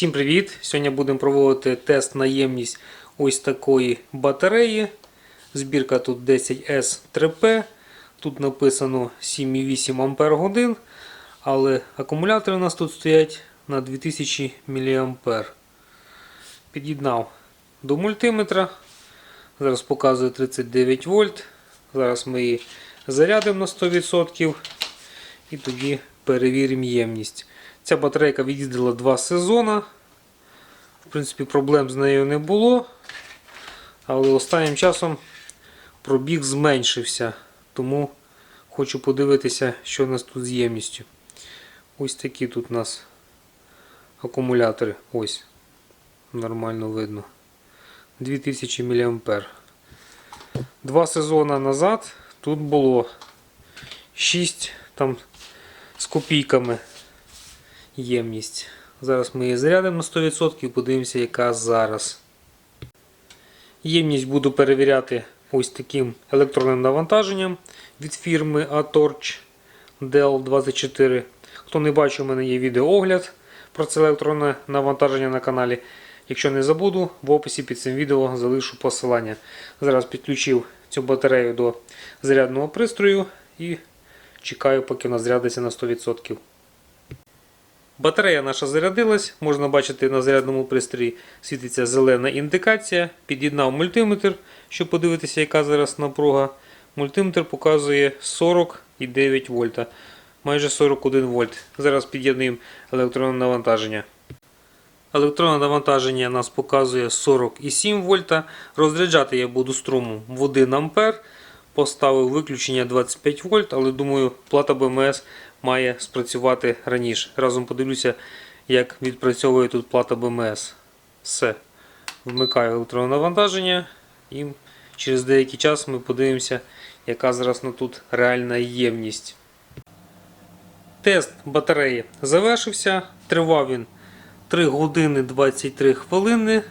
Всім привіт! Сьогодні будемо проводити тест на ємність ось такої батареї. Збірка тут 10S 3P. Тут написано 7,8 Ампер але акумулятори у нас тут стоять на 2000 мА. Під'єднав до мультиметра. Зараз показує 39 вольт. Зараз ми її зарядимо на 100% і тоді перевіримо ємність. Ця батарейка від'їздила два сезони. В принципі, проблем з нею не було. Але останнім часом пробіг зменшився. Тому хочу подивитися, що у нас тут з ємністю. Ось такі тут у нас акумулятори. Ось. Нормально видно. 2000 мА. Два сезони назад тут було 6 там з копійками ємність. Зараз ми її зарядимо на 100% і подивимося, яка зараз. Ємність буду перевіряти ось таким електронним навантаженням від фірми Atorch DL24. Хто не бачив, у мене є відеоогляд про це електронне навантаження на каналі. Якщо не забуду, в описі під цим відео залишу посилання. Зараз підключив цю батарею до зарядного пристрою і чекаю, поки вона зарядиться на 100%. Батарея наша зарядилась, можна бачити на зарядному пристрої світиться зелена індикація. Під'єднав мультиметр, щоб подивитися, яка зараз напруга. Мультиметр показує 40,9 вольта, майже 41 вольт. Зараз під'єднуємо електронне навантаження. Електронне навантаження нас показує 40,7 вольта. Розряджати я буду струмом в 1 ампер. Поставив виключення 25 вольт, але думаю, плата БМС має спрацювати раніше. Разом подивлюся, як відпрацьовує тут плата БМС. Все. Вмикаю електронне навантаження і через деякий час ми подивимося, яка зараз на тут реальна ємність. Тест батареї завершився. Тривав він 3 години 23 хвилини.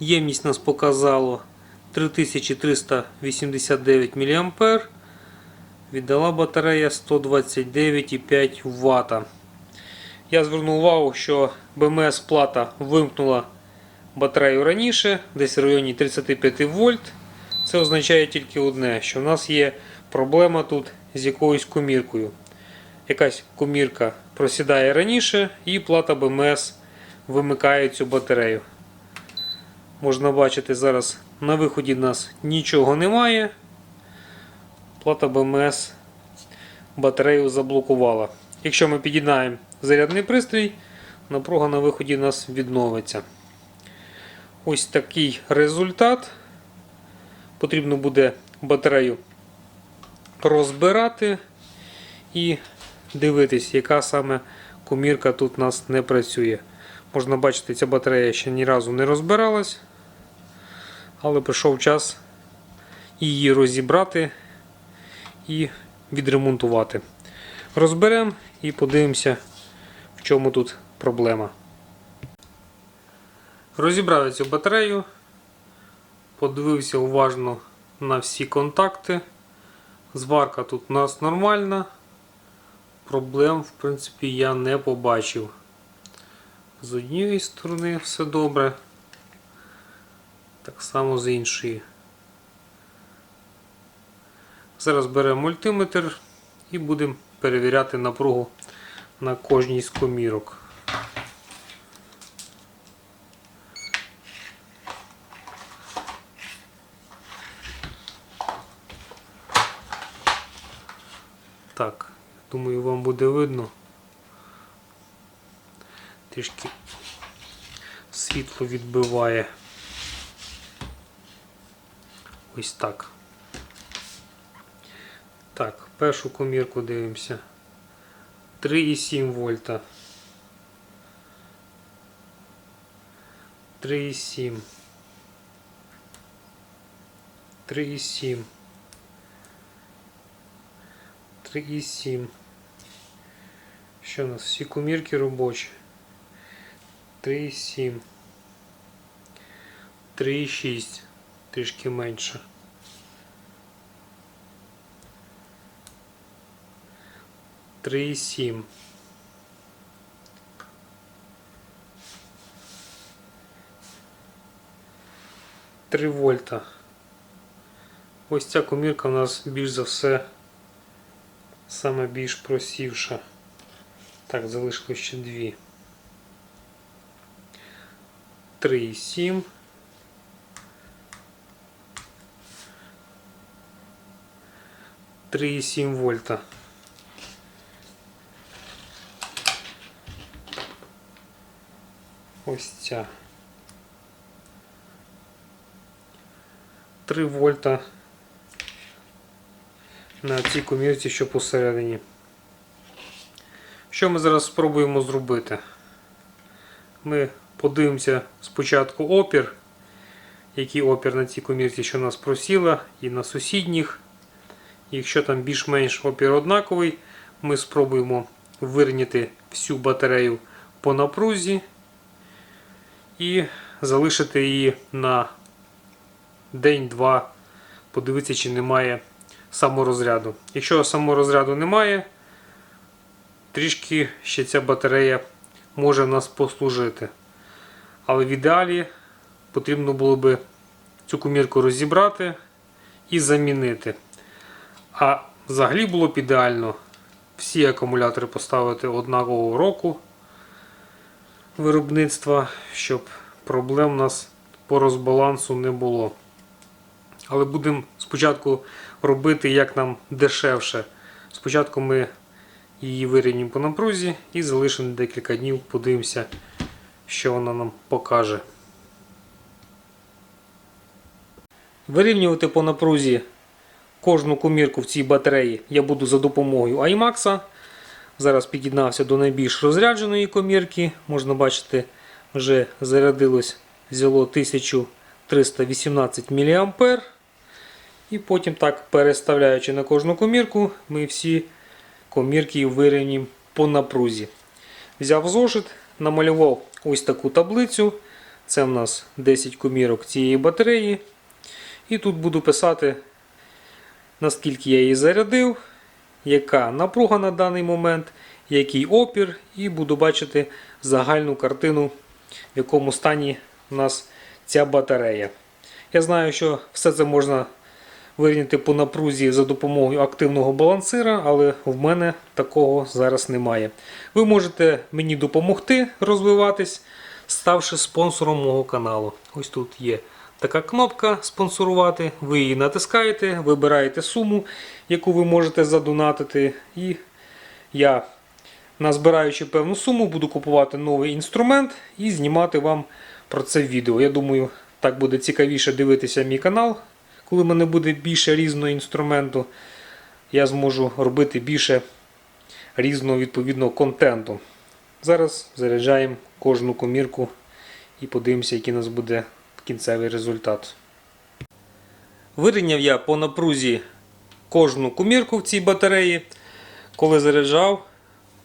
Ємність нас показало 3389 мА. Віддала батарея 129,5 Вт. Я звернув увагу, що БМС плата вимкнула батарею раніше, десь в районі 35 вольт. Це означає тільки одне, що в нас є проблема тут з якоюсь коміркою. Якась комірка просідає раніше і плата БМС вимикає цю батарею. Можна бачити, зараз на виході в нас нічого немає. Плата БМС батарею заблокувала. Якщо ми під'єднаємо зарядний пристрій, напруга на виході у нас відновиться. Ось такий результат. Потрібно буде батарею розбирати і дивитись, яка саме комірка тут у нас не працює. Можна бачити, ця батарея ще ні разу не розбиралась, але прийшов час її розібрати і відремонтувати. Розберемо і подивимося, в чому тут проблема. Розібрали цю батарею, подивився уважно на всі контакти. Зварка тут у нас нормальна. Проблем, в принципі, я не побачив. З однієї сторони все добре, так само з іншої. Зараз беремо мультиметр і будемо перевіряти напругу на кожній з комірок. Так, думаю, вам буде видно. Трішки світло відбиває. Ось так. Так, першу комірку дивимося. 3,7 вольта. 3,7. 3,7. 3,7. Що у нас? Всі комірки робочі. 3,7. 3,6 трішки менше. Три сім. Три вольта. Ось ця комірка у нас більш за все саме більш просівша. Так, залишилось ще дві. 3,7 Три і сім вольта. Ось ця. 3 вольта на цій комірці, що посередині. Що ми зараз спробуємо зробити? Ми подивимося спочатку опір, який опір на цій комірці, що нас просіла, і на сусідніх. Якщо там більш-менш опір однаковий, ми спробуємо вирівняти всю батарею по напрузі і залишити її на день-два, подивитися, чи немає саморозряду. Якщо саморозряду немає, трішки ще ця батарея може нас послужити. Але в ідеалі потрібно було би цю комірку розібрати і замінити. А взагалі було б ідеально всі акумулятори поставити однакового року виробництва, щоб проблем у нас по розбалансу не було. Але будемо спочатку робити як нам дешевше. Спочатку ми її вирівнюємо по напрузі і залишимо декілька днів, подивимося, що вона нам покаже. Вирівнювати по напрузі кожну комірку в цій батареї я буду за допомогою iMax. Зараз під'єднався до найбільш розрядженої комірки. Можна бачити, вже зарядилось взяло 1318 мА. І потім так переставляючи на кожну комірку, ми всі комірки вирівнюємо по напрузі. Взяв зошит, намалював ось таку таблицю. Це в нас 10 комірок цієї батареї. І тут буду писати, наскільки я її зарядив, яка напруга на даний момент, який опір, і буду бачити загальну картину, в якому стані у нас ця батарея. Я знаю, що все це можна вирівняти по напрузі за допомогою активного балансира, але в мене такого зараз немає. Ви можете мені допомогти розвиватись, ставши спонсором мого каналу. Ось тут є така кнопка спонсорувати. Ви її натискаєте, вибираєте суму, яку ви можете задонатити. І я, назбираючи певну суму, буду купувати новий інструмент і знімати вам про це відео. Я думаю, так буде цікавіше дивитися мій канал. Коли в мене буде більше різного інструменту, я зможу робити більше різного відповідного контенту. Зараз заряджаємо кожну комірку і подивимося, який у нас буде кінцевий результат. Вирівняв я по напрузі кожну комірку в цій батареї. Коли заряджав,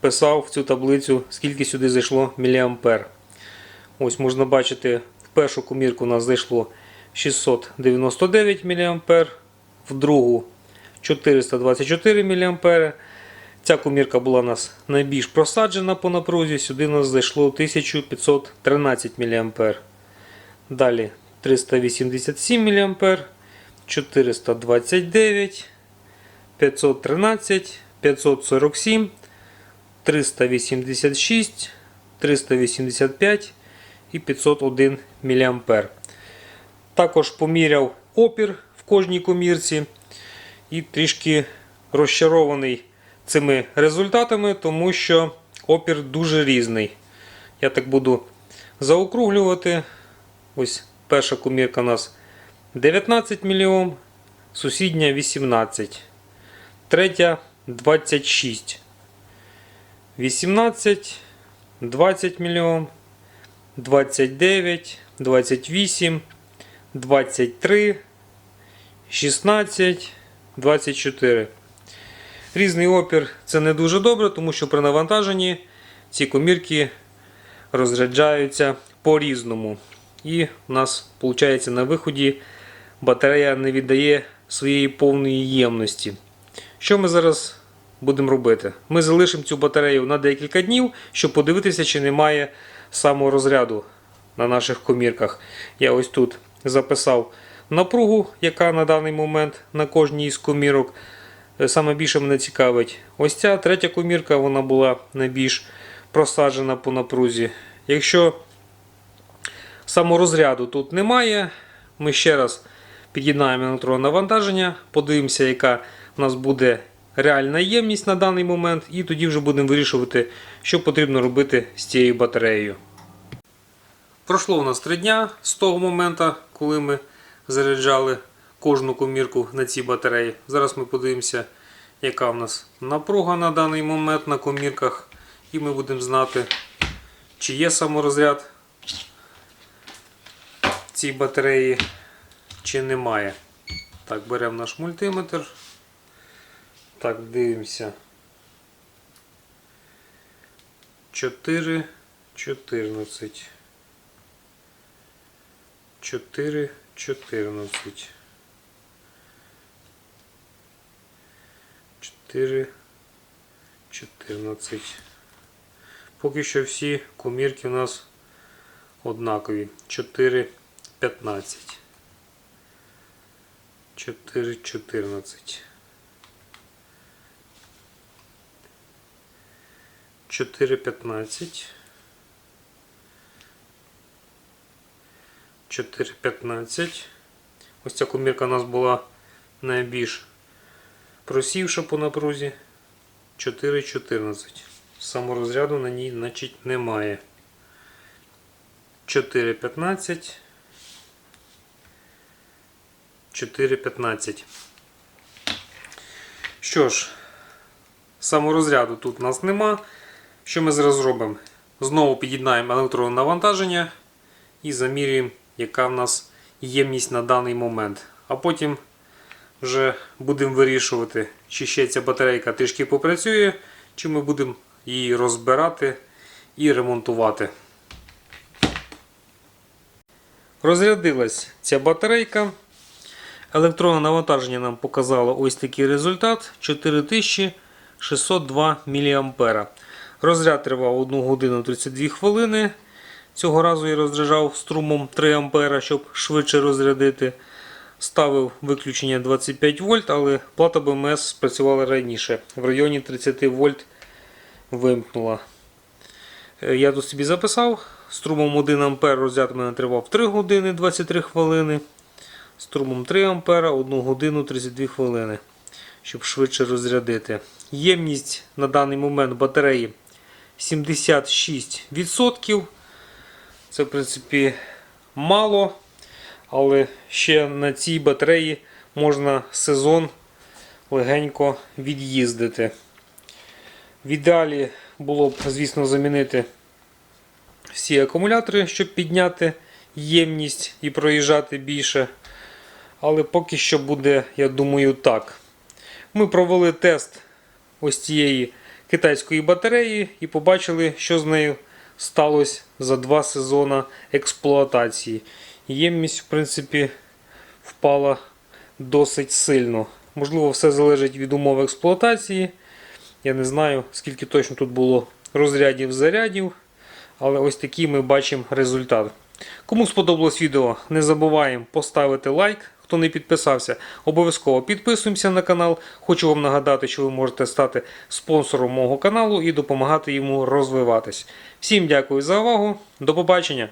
писав в цю таблицю, скільки сюди зайшло міліампер. Ось можна бачити, в першу комірку у нас зайшло 699 мА, в другу 424 мА. Ця комірка була у нас найбільш просаджена по напрузі, сюди у нас зайшло 1513 мА. Далі 387 мА, 429, 513, 547, 386, 385 і 501 мА. Також поміряв опір в кожній комірці і трішки розчарований цими результатами, тому що опір дуже різний. Я так буду заокруглювати. Ось перша комірка у нас 19 мільйон, сусідня 18, третя 26, 18, 20 мільйон, 29, 28, 23, 16, 24. Різний опір це не дуже добре, тому що при навантаженні ці комірки розряджаються по-різному. І у нас виходить на виході батарея не віддає своєї повної ємності. Що ми зараз будемо робити? Ми залишимо цю батарею на декілька днів, щоб подивитися, чи немає саморозряду на наших комірках. Я ось тут записав напругу, яка на даний момент на кожній із комірок. Е, Саме більше мене цікавить ось ця третя комірка, вона була найбільш просаджена по напрузі. Якщо саморозряду тут немає, ми ще раз під'єднаємо електронне навантаження, подивимося, яка в нас буде реальна ємність на даний момент, і тоді вже будемо вирішувати, що потрібно робити з цією батареєю. Пройшло у нас три дня з того моменту, коли ми заряджали кожну комірку на цій батареї. Зараз ми подивимося, яка в нас напруга на даний момент на комірках, і ми будемо знати, чи є саморозряд цій батареї, чи немає. Так, беремо наш мультиметр. Так, дивимося. 4, 14. 4, 14. 4, 14. Поки що всі комірки у нас однакові. 4, 15. 4, 14. 4, 15. 4,15. Ось ця комірка у нас була найбільш просівша по напрузі. 4,14. Саморозряду на ній значить немає. 4,15. 4,15. Що ж, саморозряду тут у нас нема. Що ми зараз зробимо? Знову під'єднаємо електронне навантаження і замірюємо, яка в нас ємність на даний момент. А потім вже будемо вирішувати, чи ще ця батарейка трішки попрацює, чи ми будемо її розбирати і ремонтувати. Розрядилась ця батарейка. Електронне навантаження нам показало ось такий результат 4602 мА. Розряд тривав 1 годину 32 хвилини. Цього разу я розряджав струмом 3 А, щоб швидше розрядити. Ставив виключення 25 вольт, але плата БМС спрацювала раніше. В районі 30 вольт вимкнула. Е, Я тут собі записав. Струмом 1 А розряд мене тривав 3 години 23 хвилини. Струмом 3 А 1 годину 32 хвилини, щоб швидше розрядити. Ємність на даний момент батареї 76%. Це, в принципі, мало, але ще на цій батареї можна сезон легенько від'їздити. В ідеалі було б, звісно, замінити всі акумулятори, щоб підняти ємність і проїжджати більше. Але поки що буде, я думаю, так. Ми провели тест ось цієї китайської батареї і побачили, що з нею сталося за два сезони експлуатації. Ємність, в принципі, впала досить сильно. Можливо, все залежить від умов експлуатації. Я не знаю, скільки точно тут було розрядів зарядів. Але ось такий ми бачимо результат. Кому сподобалось відео, не забуваємо поставити лайк. Хто не підписався, обов'язково підписуємося на канал. Хочу вам нагадати, що ви можете стати спонсором мого каналу і допомагати йому розвиватись. Всім дякую за увагу. До побачення!